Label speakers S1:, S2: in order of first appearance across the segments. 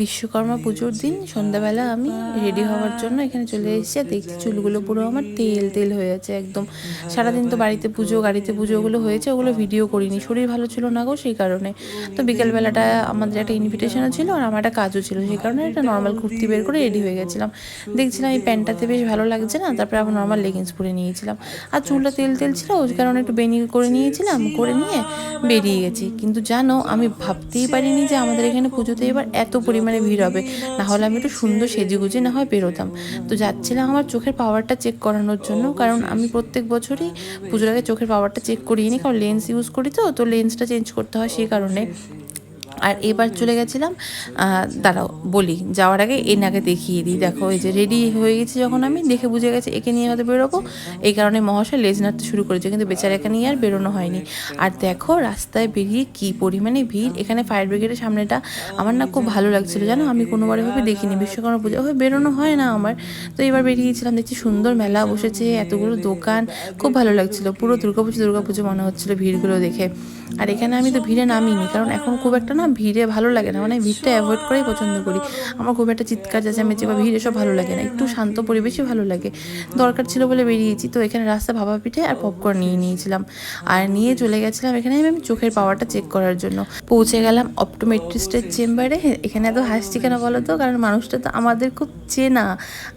S1: বিশ্বকর্মা পুজোর দিন সন্ধ্যাবেলা আমি রেডি হওয়ার জন্য এখানে চলে এসেছি। আর দেখছি চুলগুলো পুরো আমার তেল তেল হয়ে আছে একদম। সারাদিন তো বাড়িতে পুজো, গাড়িতে পুজো ওগুলো হয়েছে, ওগুলো ভিডিও করিনি। শরীর ভালো ছিল না গো সেই কারণে। তো বিকেলবেলাটা আমাদের একটা ইনভিটেশনও ছিল আর আমার একটা কাজও ছিল, সেই কারণে একটা নর্মাল কুর্তি বের করে রেডি হয়ে গেছিলাম। দেখছিলাম এই প্যান্টটাতে বেশ ভালো লাগছে না, তারপরে আবার নর্মাল লেগিংস পরে নিয়েছিলাম। আর চুলটা তেল তেল ছিল, ওই কারণে একটু বেনি করে নিয়েছিলাম, করে নিয়ে বেরিয়ে গেছি। কিন্তু জানো, আমি ভাবতেই পারিনি যে আমাদের এখানে পুজোতে এবার এত পরিমাণে ভিড় হবে। না হলে আমি একটু সুন্দর সেজে গুজে না হয় বেরোতাম। তো যাচ্ছিলাম আমার চোখের পাওয়ারটা চেক করানোর জন্য, কারণ আমি প্রত্যেক বছরই পুজোর আগে চোখের পাওয়ারটা চেক করিয়ে নিই কারণ লেন্স ইউজ করি তো তো লেন্সটা চেঞ্জ করতে হয় সেই কারণে। আর এবার চলে গেছিলাম দাঁড়াও, বলি, যাওয়ার আগে এনাকে দেখিয়ে দিই। দেখো, এই যে রেডি হয়ে গেছি যখন আমি, দেখে বুঝে গেছি একে নিয়ে হয়তো বেরোবো। এই কারণে মহাশয় লেজ নাড়তে শুরু করেছে, কিন্তু বেচারাকে নিয়ে আর বেরোনো হয়নি। আর দেখো, রাস্তায় বেরিয়ে কি পরিমাণে ভিড়, এখানে ফায়ার ব্রিগেডের সামনেটা আমার না খুব ভালো লাগছিল, জানো? আমি কোনোবার এভাবে দেখিনি, বিশ্বকর্মা পুজো, ওভাবে বেরোনো হয় না আমার। তো এবার বেরিয়েছিলাম দেখছি সুন্দর মেলা বসেছে, এতগুলো দোকান, খুব ভালো লাগছিল। পুরো দুর্গাপুজো দুর্গাপুজো মনে হচ্ছিল ভিড়গুলো দেখে। আর এখানে আমি তো ভিড়ে নামিনি, কারণ এখন খুব একটা না ভিড়ে ভালো লাগে না। মানে ভিড়টা অ্যাভয়েড করাই পছন্দ করি। আমার খুব একটা চিৎকার চেঁচামেচি বা ভিড় এসব ভালো লাগে না। একটু শান্ত পরিবেশই ভালো লাগে। দরকার ছিল বলে বেরিয়েছি তো এখানে রাস্তা ভাবা পিঠে আর পপকর্ন নিয়ে নিয়েছিলাম। আর নিয়ে চলে গেছিলাম এখানে আমি চোখের পাওয়ারটা চেক করার জন্য। পৌঁছে গেলাম অপটোমেট্রিস্টের চেম্বারে এখানে এত হাসছি কেন বলো তো? কারণ মানুষটা তো আমাদের খুব চেনা।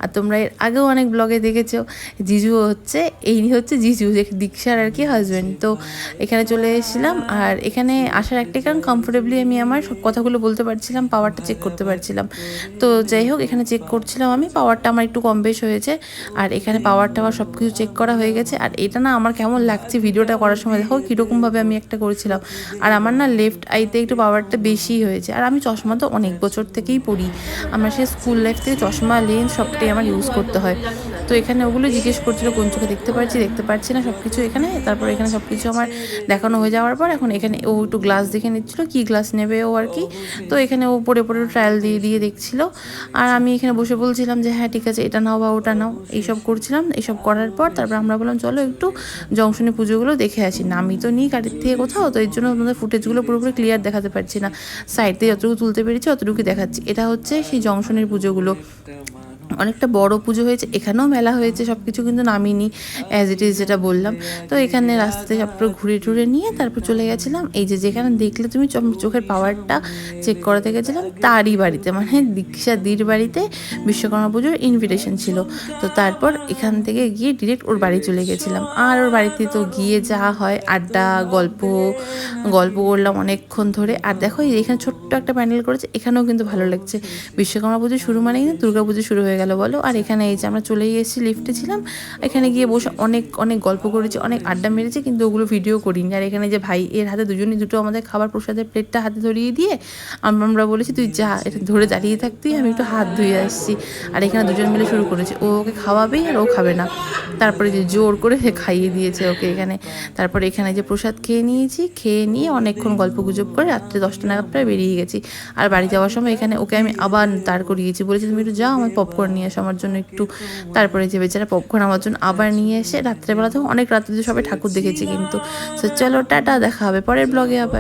S1: আর তোমরা এর আগেও অনেক ব্লগে দেখেছ। জিজু হচ্ছে এই হচ্ছে জিজু যে দীক্ষার আর কি হাজব্যান্ড তো এখানে চলে এসেছিলাম। আর এখানে আসার একটাই কারণ কমফোর্টেবলি আমি আমার সব কথাগুলো বলতে পারছিলাম পাওয়ারটা চেক করতে পারছিলাম। তো যাই হোক, এখানে চেক করছিলাম আমি পাওয়ারটা আমার একটু কম বেশ হয়েছে। আর এখানে পাওয়ার টাওয়ার সব কিছু চেক করা হয়ে গেছে। আর এটা না আমার কেমন লাগছে ভিডিওটা করার সময়। দেখো কীরকমভাবে আমি একটা করেছিলাম। আর আমার না লেফট আইতে একটু পাওয়ারটা বেশি হয়েছে। আর আমি চশমা তো অনেক বছর থেকেই পড়ি আমার সে স্কুল লাইফ থেকে চশমা লেন্স সবটাই আমার ইউজ করতে হয়। তো এখানে ওগুলো জিজ্ঞেস করছিল, কোন চোখে দেখতে পারছি? দেখতে পারছি না সব কিছু এখানে। তারপর এখানে সব কিছু আমার দেখানো হয়ে যাওয়ার পর এখন এখানে ও একটু গ্লাস দেখে নিচ্ছিল। কি গ্লাস নেবে? ও আর কি। তো এখানে ও পরে পরে ট্রায়াল দিয়ে দিয়ে দেখছিল। আর আমি এখানে বসে বলছিলাম যে হ্যাঁ ঠিক আছে এটা নাও বা ওটা নাও। এইসব করছিলাম এইসব করার পর তারপর আমরা বললাম চলো একটু জংশনে পুজোগুলো দেখে আসি। না আমি তো নিই গাড়ির থেকে কোথাও তো এর জন্য আমাদের ফুটেজগুলো পুরোপুরি ক্লিয়ার দেখাতে পারছি না। সাইড দিয়ে যতটুকু তুলতে পেরেছি অতটুকু দেখাচ্ছি। এটা হচ্ছে সেই জংশনের পুজোগুলো। অনেকটা বড় পুজো হয়েছে, এখানেও মেলা হয়েছে সব কিছু কিন্তু নামিনি অ্যাজ ইট ইজ যেটা বললাম। তো এখানে রাস্তাতে সব পুরো ঘুরে টুরে নিয়ে তারপর চলে গেছিলাম। এই যে যেখানে দেখলে তুমি চোখের পাওয়ারটা চেক করাতে গেছিলাম, তারই বাড়িতে মানে দীক্ষা দির বাড়িতে বিশ্বকর্মা পুজোর ইনভিটেশন ছিল। তো তারপর এখান থেকে গিয়ে ডিরেক্ট ওর বাড়ি চলে গেছিলাম। আর ওর বাড়িতে তো গিয়ে যা হয়, আড্ডা, গল্প গল্প করলাম অনেকক্ষণ ধরে। আর দেখো এখানে ছোট্ট একটা প্যান্ডেল করেছে, এখানেও কিন্তু ভালো লাগছে। বিশ্বকর্মা পুজো শুরু মানেই কিন্তু দুর্গা পুজো শুরু হয়ে গেল বলো। আর এখানে এই যে আমরা চলেই এসেছি লিফটে ছিলাম। এখানে গিয়ে বসে অনেক অনেক গল্প করেছি অনেক আড্ডা মেরেছি কিন্তু ওগুলো ভিডিও করিনি। আর এখানে যে ভাই এর হাতে দুজনই দুটো আমাদের খাবার প্রসাদের প্লেটটা হাতে ধরিয়ে দিয়ে আমরা বলেছি তুই যা এটা ধরে দাঁড়িয়ে থাকতেই আমি একটু হাত ধুয়ে আসছি। আর এখানে দুজন মিলে শুরু করেছে ও ওকে খাওয়াবেই আর ও খাবে না। তারপরে যে জোর করে সে খাইয়ে দিয়েছে ওকে এখানে। তারপরে এখানে যে প্রসাদ খেয়ে নিয়েছি খেয়ে নিয়ে অনেকক্ষণ গল্প গুজব করে রাত্রে দশটা নাগাদ প্রায় বেরিয়ে গেছি। আর বাড়ি যাওয়ার সময় এখানে ওকে আমি আবার দাঁড় করিয়েছি বলেছি তুমি একটু যাও আমার পপকর্ন নিয়ে আসে আমার জন্য একটু তারপরে যে বেচারা পপকর্ন আমার জন্য আবার নিয়ে এসে রাত্রেবেলা তো অনেক রাত্রে সবাই ঠাকুর দেখেছি কিন্তু। চলো, টাটা, দেখা হবে পরের ব্লগে আবার।